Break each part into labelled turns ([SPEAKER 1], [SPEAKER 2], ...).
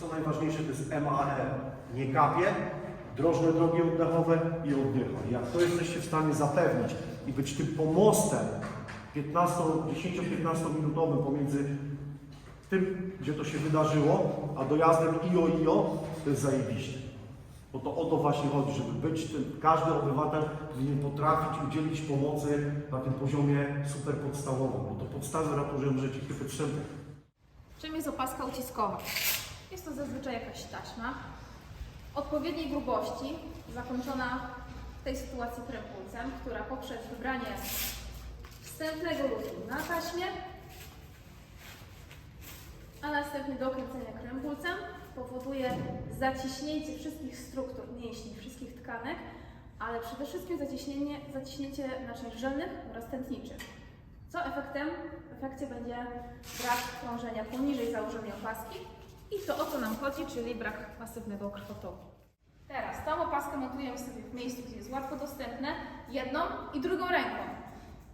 [SPEAKER 1] co najważniejsze to jest MAR. Nie kapie, drożne drogi oddechowe i oddycha. Jak to jesteście w stanie zapewnić i być tym pomostem 15, 10-15 minutowym pomiędzy tym, gdzie to się wydarzyło, a dojazdem IO IO, to jest zajebiście. Bo to o to właśnie chodzi, żeby być tym, każdy obywatel powinien potrafić udzielić pomocy na tym poziomie super podstawowym, bo to podstawy ratują życie, potrzebne.
[SPEAKER 2] Czym jest opaska uciskowa? Jest to zazwyczaj jakaś taśma odpowiedniej grubości, zakończona w tej sytuacji krępulcem, która poprzez wybranie wstępnego luzu na taśmie, a następnie dokręcenia krępulcem powoduje zaciśnięcie wszystkich struktur mięśni, wszystkich tkanek, ale przede wszystkim zaciśnienie, zaciśnięcie naczyń żylnych oraz tętniczych. Co efektem? W efekcie będzie brak krążenia poniżej założonej opaski i to o co nam chodzi, czyli brak masywnego krwotoku. Teraz tą opaskę montujemy sobie w miejscu, gdzie jest łatwo dostępne, jedną i drugą ręką.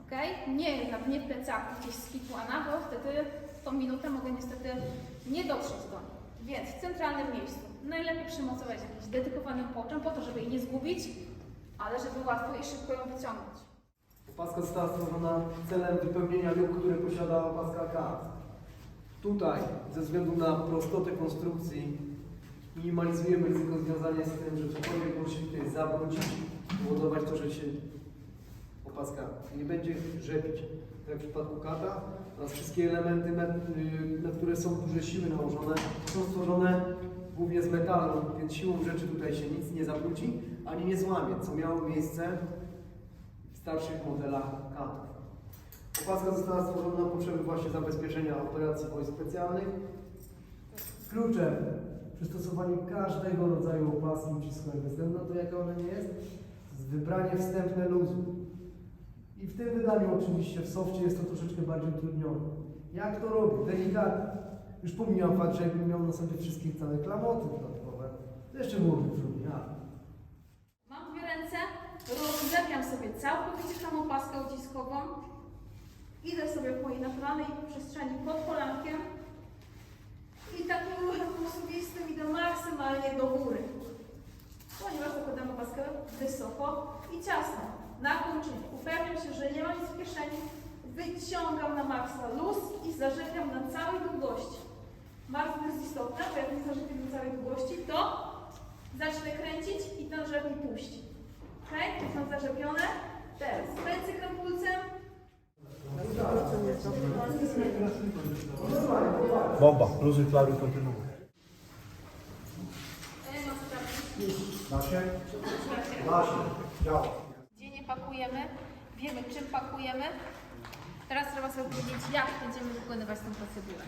[SPEAKER 2] ok? Nie na dnie plecaku gdzieś skitłana, bo wtedy w tą minutę mogę niestety nie dotrzeć do niej. Więc w centralnym miejscu najlepiej przymocować jakimś dedykowanym poczem po to, żeby jej nie zgubić, ale żeby łatwo i szybko ją wyciągnąć.
[SPEAKER 3] Opaska została stworzona celem wypełnienia luk, które posiada opaska K. Tutaj, ze względu na prostotę konstrukcji, minimalizujemy ryzyko związane z tym, że cokolwiek musi tutaj zawrócić, powodować to, że się opaska nie będzie rzepić. Tak w przypadku kata, oraz wszystkie elementy, y, na które są duże siły nałożone, są stworzone głównie z metalu, więc siłą rzeczy tutaj się nic nie zawróci, ani nie złamie, co miało miejsce w starszych modelach katów. Opaska została stworzona na potrzeby właśnie zabezpieczenia operacji wojsk specjalnych. Kluczem przy stosowaniu każdego rodzaju opaski uciskowej, bez względu na to jaka ona nie jest, jest wybranie wstępne luzu. I w tym wydaniu oczywiście w softie jest to troszeczkę bardziej utrudnione. Jak to robię? Delikatnie. Już pomijam fakt, że jakbym miał na sobie wszystkie całe klamoty dodatkowe, to jeszcze byłoby trudniej.
[SPEAKER 2] Mam dwie ręce, rozlepiam sobie całkowicie tą opaskę uciskową, idę sobie po naturalnej przestrzeni pod kolankiem i takim ruchem osobistym idę maksymalnie do góry. Ponieważ zakładam opaskę wysoko i ciasno. Na kończynie upewniam się, że nie ma nic w kieszeni, wyciągam na maksa luz i zarzepiam na całej długości. Bardzo jest istotne, bo jak nie zarzepię na całej długości, to zacznę kręcić i ten rzep mi puści. Ok? To są zarzepione. Teraz kręcę krępulcem.
[SPEAKER 1] Bomba, luzy, klaruj, kontynuuj.
[SPEAKER 2] E, no, sprawdź.
[SPEAKER 1] Da się? Da się. Działa.
[SPEAKER 2] Gdzie nie pakujemy, wiemy czym pakujemy. Teraz trzeba sobie powiedzieć, jak będziemy wykonywać tę procedurę.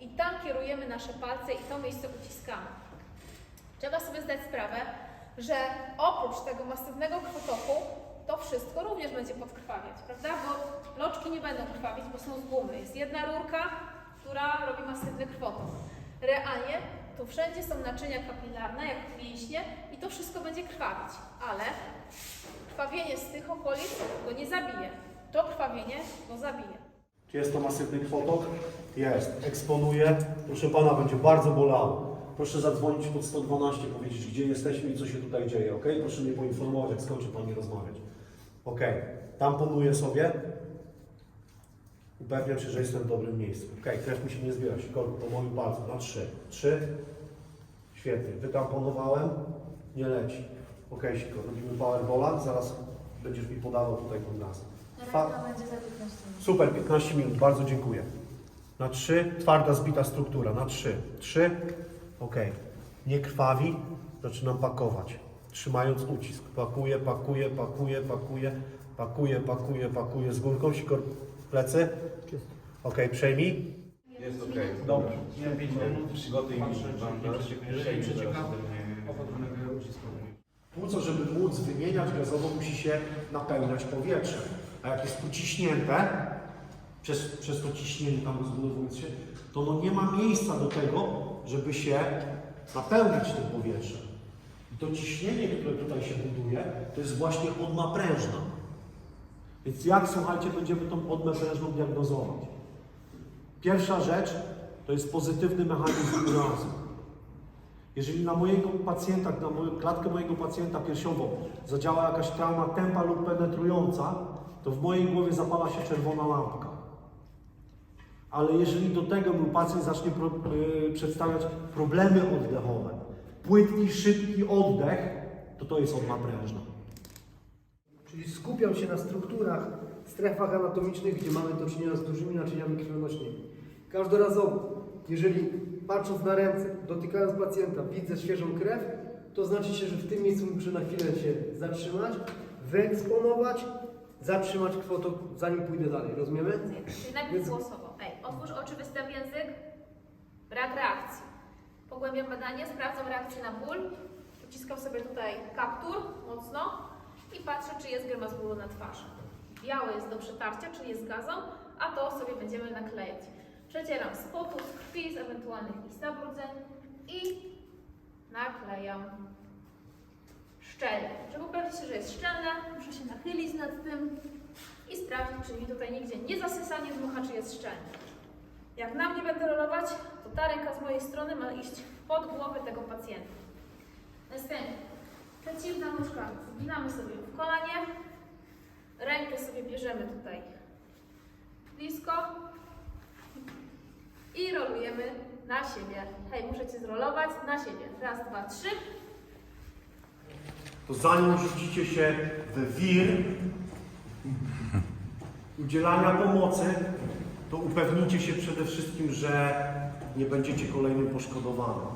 [SPEAKER 2] I tam kierujemy nasze palce i to miejsce uciskamy. Trzeba sobie zdać sprawę, że oprócz tego masywnego krwotoku, to wszystko również będzie podkrwawiać, prawda? Bo loczki nie będą krwawić, bo są z gumy. Jest jedna rurka, która robi masywny krwotok. Realnie tu wszędzie są naczynia kapilarne, jak mięśnie i to wszystko będzie krwawić, ale krwawienie z tych okolic go nie zabije. To krwawienie go zabije.
[SPEAKER 1] Czy jest to masywny kwotok? Jest. Eksponuję. Proszę Pana, będzie bardzo bolało. Proszę zadzwonić pod 112, powiedzieć, gdzie jesteśmy i co się tutaj dzieje, ok? Proszę mnie poinformować, jak skończy Pani rozmawiać. Ok. Tamponuję sobie. Upewniam się, że jestem w dobrym miejscu. Ok, krew mi się nie zbiera. Sikorku po moim palcu. Na trzy. Trzy. Świetnie. Wytamponowałem. Nie leci. Ok, Sikor. Robimy powerbola. Zaraz będziesz mi podawał tutaj ten gaz. Fa-
[SPEAKER 2] będzie za 15 minut.
[SPEAKER 1] Super, 15 minut, bardzo dziękuję. Na 3, twarda, zbita struktura. Na 3. 3, ok. Nie krwawi, zaczynam pakować. Trzymając ucisk. Pakuję, pakuję, pakuję, pakuję, pakuję, pakuję, pakuję. Z górką, sikor plecy. Ok, przejmij.
[SPEAKER 4] Jest okej.
[SPEAKER 1] Dobra.
[SPEAKER 4] Nie, 5 minut, przygotuj mi bandaż. Jeżeli przecieka.
[SPEAKER 1] Płuco, żeby móc wymieniać gazowo, musi się napełniać powietrzem. A jak jest uciśnięte, przez, przez to ciśnienie tam rozbudowując się, to no nie ma miejsca do tego, żeby się napełniać tym powietrzem. I to ciśnienie, które tutaj się buduje, to jest właśnie odma prężna. Więc jak, słuchajcie, będziemy tą odmę prężną diagnozować? Pierwsza rzecz to jest pozytywny mechanizm urazu. Jeżeli na mojego pacjenta, na moją klatkę mojego pacjenta piersiową zadziała jakaś trauma tempa lub penetrująca, to w mojej głowie zapala się czerwona lampka. Ale jeżeli do tego mój pacjent zacznie pro, y, przedstawiać problemy oddechowe, płytki, szybki oddech, to to jest odma prężna.
[SPEAKER 3] Czyli skupiam się na strukturach, strefach anatomicznych, gdzie mamy do czynienia z dużymi naczyniami krwionośnymi. Każdorazowo, jeżeli patrząc na ręce, dotykając pacjenta, widzę świeżą krew, to znaczy się, że w tym miejscu muszę na chwilę się zatrzymać, wyeksponować, zatrzymać kwotok, zanim pójdę dalej. Rozumiemy?
[SPEAKER 2] Czyli najpierw głosowo. Ej, otwórz oczy, wystaw język. Brak reakcji. Pogłębiam badanie, sprawdzam reakcję na ból. Wciskam sobie tutaj kaptur mocno i patrzę, czy jest grymas bólu na twarzy. Biały jest do przetarcia, czyli jest gazą, a to sobie będziemy naklejać. Przecieram z z krwi, z ewentualnych ich zabrudzeń i naklejam szczelnie. Żeby upewnić się, że jest szczelne, muszę się nachylić nad tym i sprawdzić, czy mi tutaj nigdzie nie zasysa, nie dmucha, czy jest szczelnie. Jak na mnie będę rolować, ta ręka z mojej strony ma iść pod głowę tego pacjenta. Następnie przeciwna nóżka zginamy sobie w kolanie, rękę sobie bierzemy tutaj blisko i rolujemy na siebie. Hej, muszę Cię zrolować na siebie. Raz, dwa, trzy.
[SPEAKER 1] to zanim rzucicie się w wir udzielania pomocy, to upewnijcie się przede wszystkim, że nie będziecie kolejnym poszkodowanym.